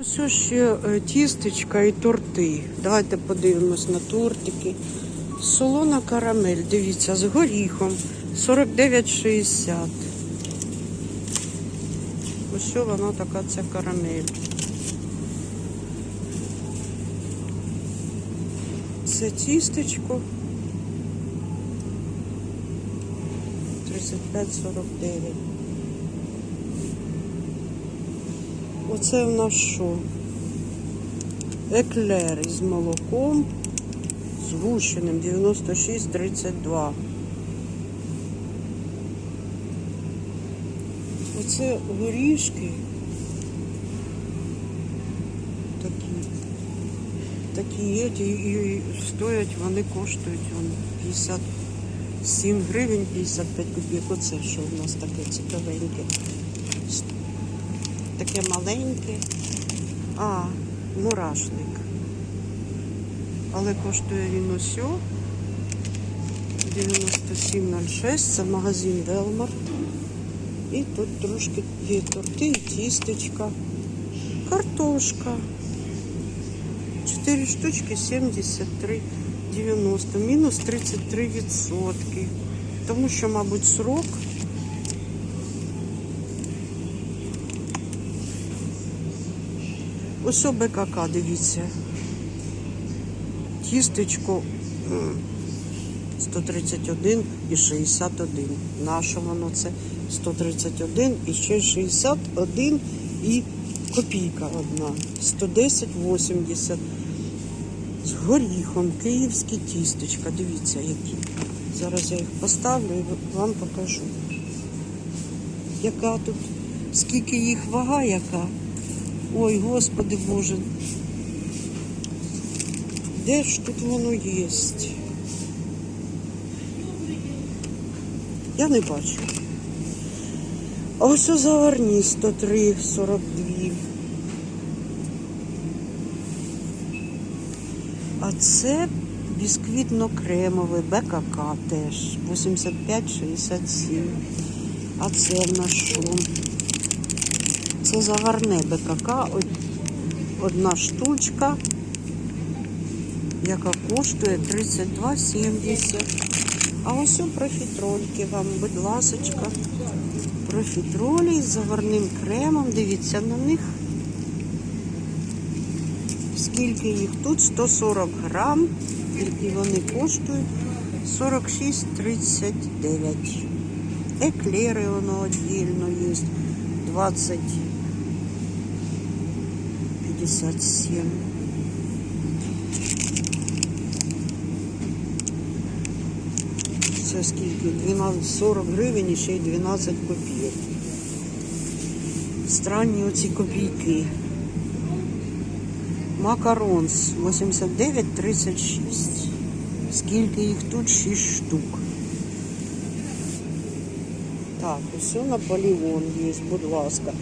Ось ще е, тістечка і торти. Давайте подивимось на тортики. Солона карамель, дивіться, з горіхом 49,60. Ось вона така ця карамель. Це тістечко 35,49. Оце в нас що? Еклер із молоком згущеним 96,32. Оце горішки. Такі. Такі є, і, і стоять, вони коштують вон, 57 гривень 55 копійок. Оце що в нас таке цікавеньке. Таке маленьке. А, мурашник. Але коштує він усьо 97,06. Це магазин Велмар. І тут трошки є торти, тістечка, картошка. 4 штучки 73,90. Мінус 33 відсотки. Тому що, мабуть, срок Ось БКК, дивіться. Тістечко 131 і 61. Наше воно це 131 і ще 61 і копійка одна. 110,80. З горіхом, київські тістечка. Дивіться, які. Зараз я їх поставлю і вам покажу. Яка тут, скільки їх вага, яка. Ой, Господи Боже. Де ж тут воно є? Я не бачу. А ось у заварні 103,42. А це бісквітно-кремовий БКК теж. 85,67. А це в нас? Це заварне БКК, од- одна штучка, яка коштує 32,70. А ось у профітрольки вам, будь ласочка. Профітролі з заварним кремом. Дивіться на них. Скільки їх тут? 140 грам. І вони коштують 46,39. Еклери воно віддільно є. 20 57. Це скільки? 12, 40 гривень і ще й 12 копійок. Странні оці копійки. Макаронс 89,36. Скільки їх тут? 6 штук. Так, усе Наполеон є, будь ласка.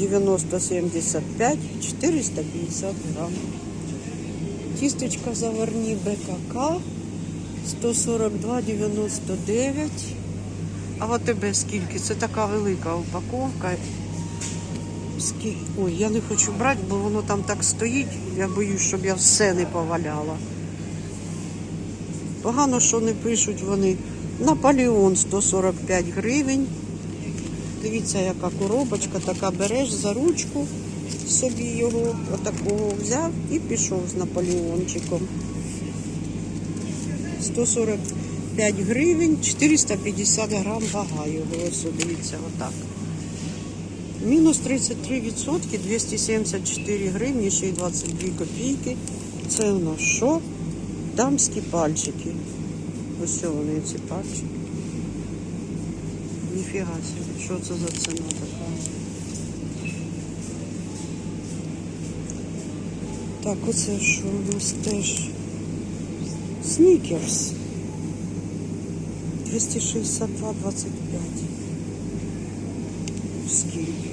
90-75, 450 грам. Тістечка заварні БКК 142,99. А в АТБ скільки? Це така велика упаковка. Ой, я не хочу брати, бо воно там так стоїть. Я боюсь, щоб я все не поваляла. Погано, що не пишуть вони. Наполеон 145 гривень. Дивіться, яка коробочка, така береш за ручку, собі його отакого взяв і пішов з Наполеончиком. 145 гривень, 450 грам вага його. Ось дивіться, отак. Мінус 33 відсотки, 274 гривні, ще й 22 копійки. Це у нас що? Дамські пальчики. Ось вони ці пальчики. Ніфіга собі, що це за ціна така? Так, оце що у нас теж снікерс. 262,25. Скільки?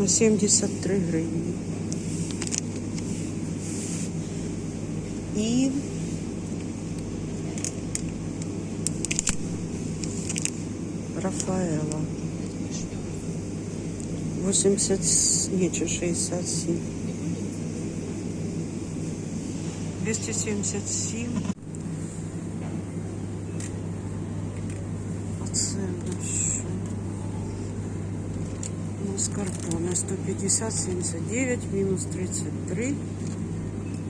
На 73 гривні. І Рафаела. 80, ні, чи 67. 277. А це на що? Маскарпоне 150, 79, мінус 33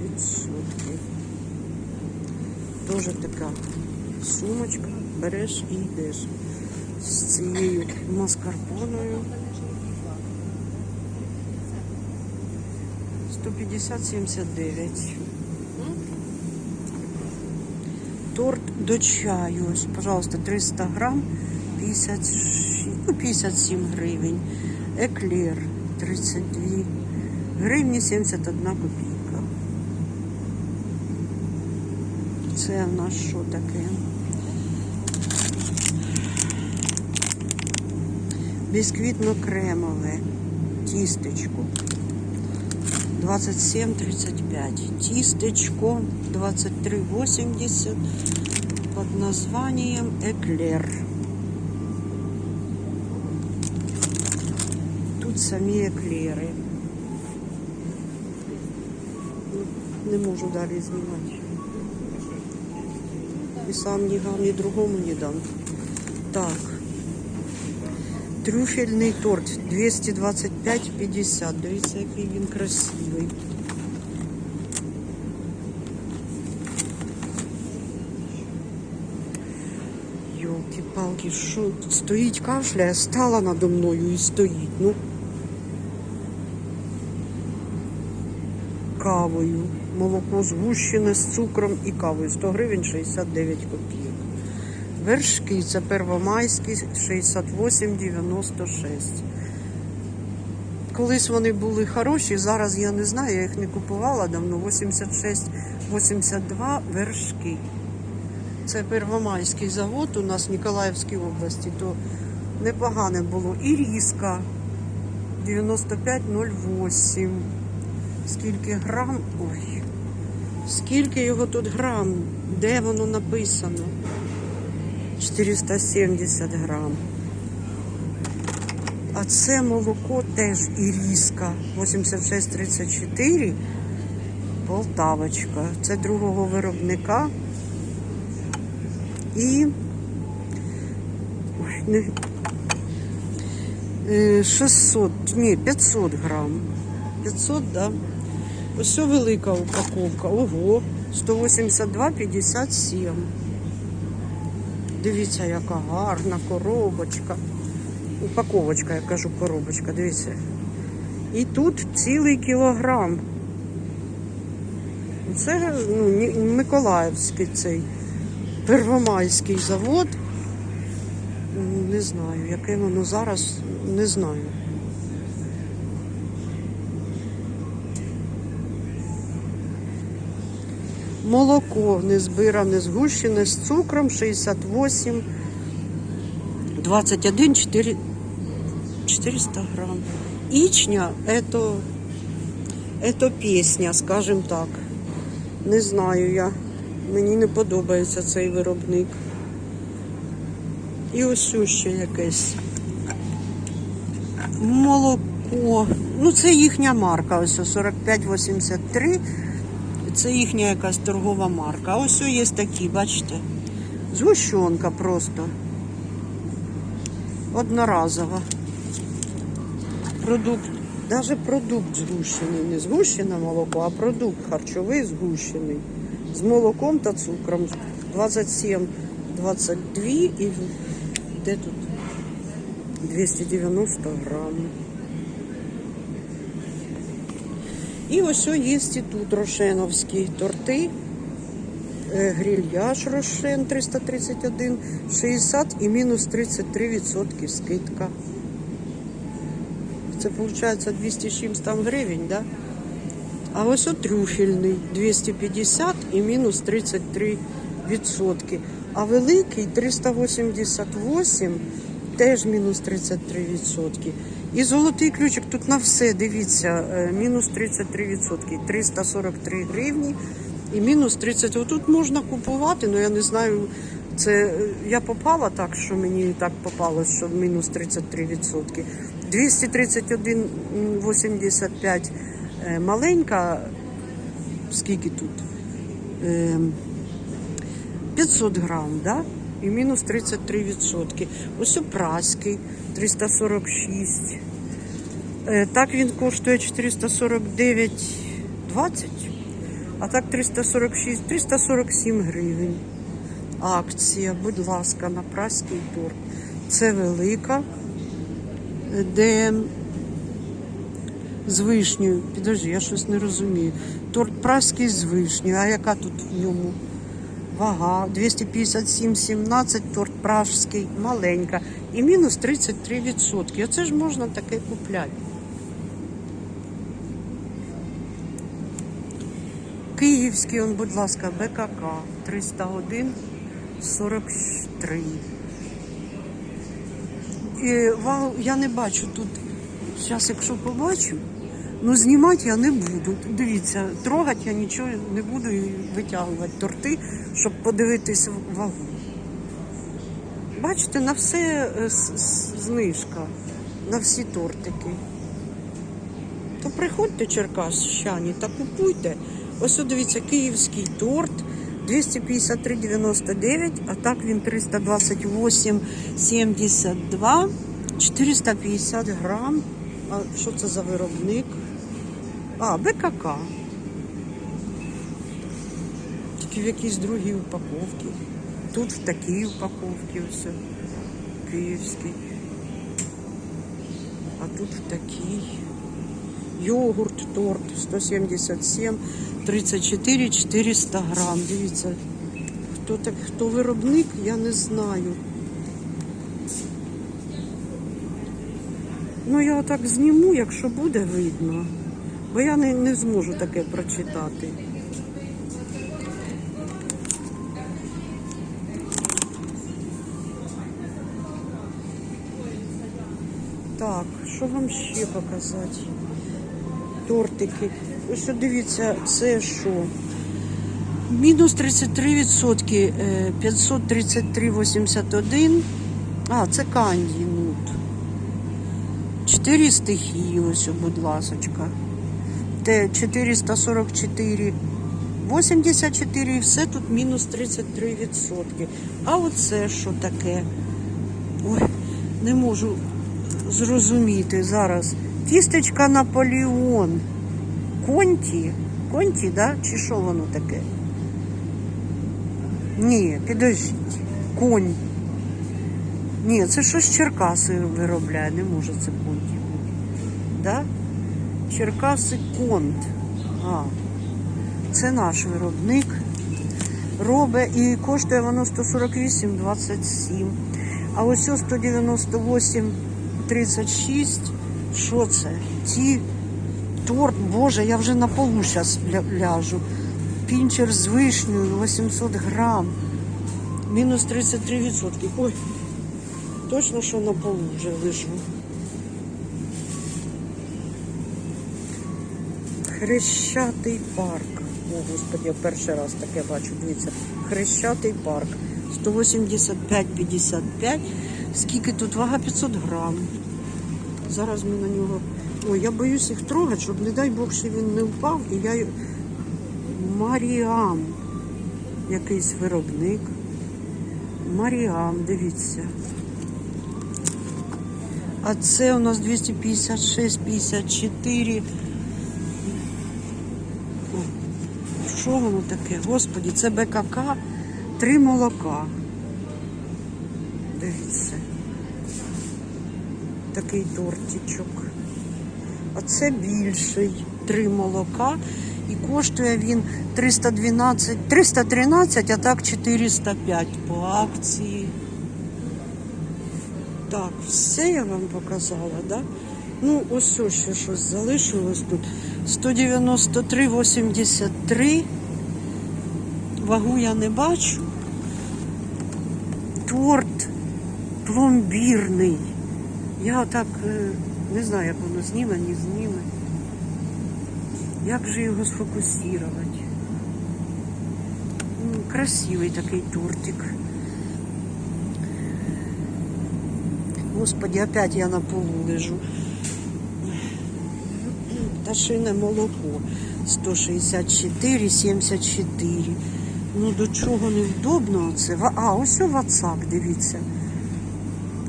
відсотки. Тоже така сумочка, береш і йдеш З цією маскарпоною. 150-79. Торт до чаю. Ось, пожалуйста, 300 грам, 56, ну, 57 гривень. Еклер 32 гривні 71 копійка. Це в нас що таке? Бісквітно-кремове тістечко. 27,35. Тістечко 23,80 под названием Эклер. Тут самі еклери. Не можу далі знімати. І сам ні гам, ні другому не дам. Так. Трюфельний торт 225,50. Дивіться, який він красивий. Йолки-палки, що стоїть кашляє, стала надо мною і стоїть. Ну. Кавою. Молоко згущене з цукром і кавою. 100 гривень 69 копійок. Вершки це первомайські 68,96. Колись вони були хороші, зараз я не знаю, я їх не купувала давно. 86-82 вершки. Це первомайський завод у нас в Ніколаївській області, то непогане було. І різка 95,08. Скільки грам? Ой. Скільки його тут грам? Де воно написано? 470 грам. А це молоко теж іріска 8634 Полтавочка. Це другого виробника. І ой, не, е, 600, ні, 500 грам. 500, да. Ось велика упаковка. Ого, 182,57. Дивіться, яка гарна коробочка. Упаковочка, я кажу, коробочка, дивіться. І тут цілий кілограм. Це ну, Миколаївський цей Первомайський завод. Не знаю, яке воно зараз, не знаю. Молоко не збиране, згущене з цукром 68, 21, 4, 400 грам. Ічня это, это пісня, скажем так. Не знаю я. Мені не подобається цей виробник. І ось ще якесь молоко. Ну, це їхня марка, ось 4583. Це їхня якась торгова марка. А ось є такі, бачите? Згущенка просто. Одноразова. Продукт, навіть продукт згущений. Не згущене молоко, а продукт харчовий згущений. З молоком та цукром. 27, 22 і де тут? 290 грамів. І ось є і тут рошеновські торти. Е, Грильяж Рошен 331, 60 і мінус 33% скидка. Це виходить 200 з чимсь там гривень, да? А ось трюфельний 250 і мінус 33 відсотки. А великий 388 теж мінус 33 відсотки. І золотий ключик тут на все, дивіться, е, мінус 33 відсотки, 343 гривні і мінус 30. Отут можна купувати, але я не знаю, це е, я попала так, що мені так попалось, що мінус 33 відсотки. 231,85 е, маленька. Скільки тут? Ем, 500 грам, да? І мінус 33 відсотки. Ось праський 346. Е, Так він коштує 449,20, а так 346, 347 гривень. Акція, будь ласка, на праський торт. Це велика, е, де з вишнею. Підожди, я щось не розумію. Торт праський з вишнею. А яка тут в ньому? Вага 257,17, торт пражський, маленька. І мінус 33%. Оце ж можна таке купляти. Київський, он, будь ласка, БКК 301 43. І, я не бачу тут. Зараз, якщо побачу, ну знімати я не буду. Дивіться, трогати я нічого не буду і витягувати торти, щоб подивитись вагу. Бачите, на все е, знижка, на всі тортики. То приходьте черкащані та купуйте. Ось дивіться, київський торт 253,99, а так він 328,72, 450 грам. А що це за виробник? А, БКК. Тільки в якійсь другій упаковці. Тут в такій упаковці ось. Київський. А тут в такій. Йогурт, торт 177, 34, 400 грам. Дивіться, хто так, хто виробник, я не знаю. Ну, я отак зніму, якщо буде видно. Бо я не, не зможу таке прочитати. Так, що вам ще показати? Тортики. Ось дивіться, це що? Мінус 33%, е, 533,81. А, це канді нут. Чотири стихії, ось, будь ласочка. Те 444, 84 і все тут мінус 33%. А оце що таке? Ой, не можу зрозуміти зараз. Тістечка Наполеон. Конті. Конті, да? Чи що воно таке? Ні, підождіть. Конь. Ні, це щось Черкаси виробляє, не може це конті? Черкаси конт. А, це наш виробник. Робить і коштує воно 148,27. А ось 198,36. Що це? Ті торт, боже, я вже на полу зараз ляжу. Пінчер з вишнею 800 грам. Мінус 33%. Ой, точно, що на полу вже лежу. Хрещатий парк. О, господи, я перший раз таке бачу. Дивіться. Хрещатий парк. 185,55. Скільки тут? Вага 500 грам. Зараз ми на нього. Ой, я боюсь їх трогати, щоб, не дай Бог, що він не впав. І я Маріам. Якийсь виробник. Маріам, дивіться. А це у нас 256, 54. О, Що воно таке? Господі, це БКК, три молока. Дивіться. Такий тортичок. А це більший. Три молока. І коштує він 312, 313, а так 405 по акції. Так, все я вам показала, да? Ну, ось ще щось залишилось тут. 193,83. Вагу я не бачу. Торт пломбірний. Я так е, не знаю, як воно зніме, не зніме. Як же його сфокусувати? Красивий такий тортик. Господи, опять я на полу лежу. Пташине молоко 164, 74. Ну до чого невдобно це? А, ось у WhatsApp, дивіться.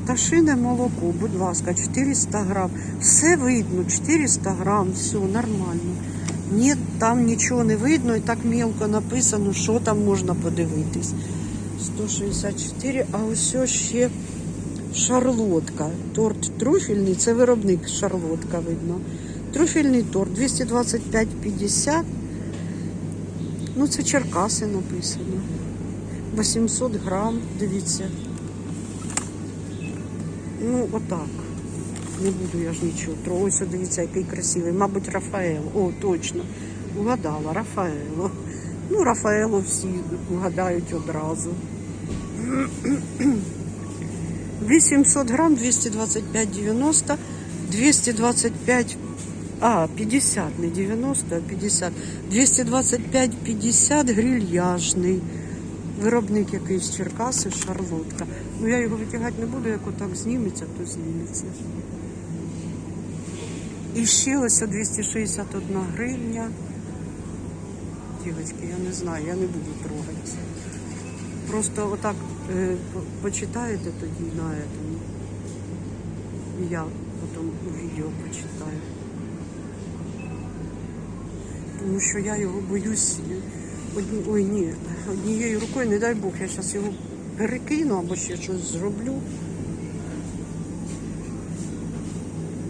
Пташине молоко, будь ласка, 400 грам. Все видно, 400 грам, все нормально. Ні, там нічого не видно і так мелко написано, що там можна подивитись. 164, а ось ще шарлотка. Торт трюфельний, це виробник шарлотка видно. Трюфельний торт 225,50. Ну, це Черкаси написано. 800 грам, дивіться. Ну, отак. Не буду я ж нічого. Ось дивіться, який красивий. Мабуть, Рафаел. О, точно. Угадала, Рафаело. Ну, Рафаело всі угадають одразу. 800 грам, 225,90, 225, а, 50, не 90, а 50. 225,50 грильяжний. Виробник якийсь Черкаси, шарлотка. Ну я його витягати не буду, як отак зніметься, то зніметься. І ще ось 261 гривня. Дівочки, я не знаю, я не буду трогати. Просто отак е, почитаєте тоді на. І я потім у відео почитаю. Тому що я його боюсь. Одні, ой, ні, однією рукою, не дай Бог, я зараз його перекину або ще щось зроблю.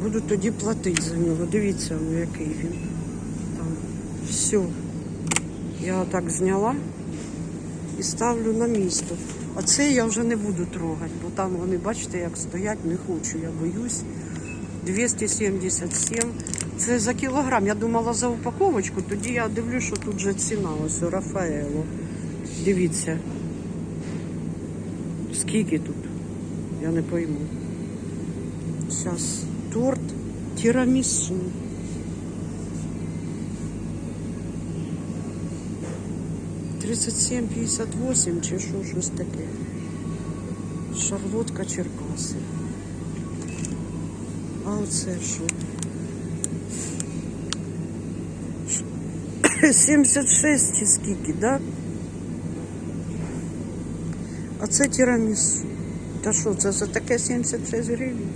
Буду тоді платити за нього. Дивіться, ну, який він. Там все. Я так зняла і ставлю на місто. А це я вже не буду трогати, бо там вони, бачите, як стоять, не хочу, я боюсь. 277. Це за кілограм. Я думала за упаковочку, тоді я дивлюсь, що тут же ціна, ось у Рафаело. Дивіться. Скільки тут? Я не пойму. Зараз торт тірамісу. Тридцять сім, п'ятдесят восемь чи що, щось таке. Шарлотка Черкаси. А оце що? 76 чи скільки, да? А це тірамісу. Та що, це за таке 76 гривень?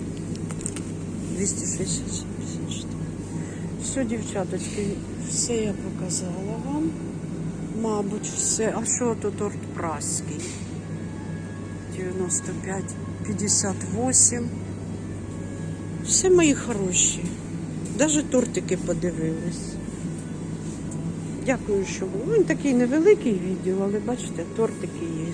260. Все, дівчаточки, все я показала вам. Мабуть, все. А що тут торт праський? 95, 58. Все мої хороші. Даже тортики подивились. Дякую, що був. Він такий невеликий відділ, але бачите, тортики є.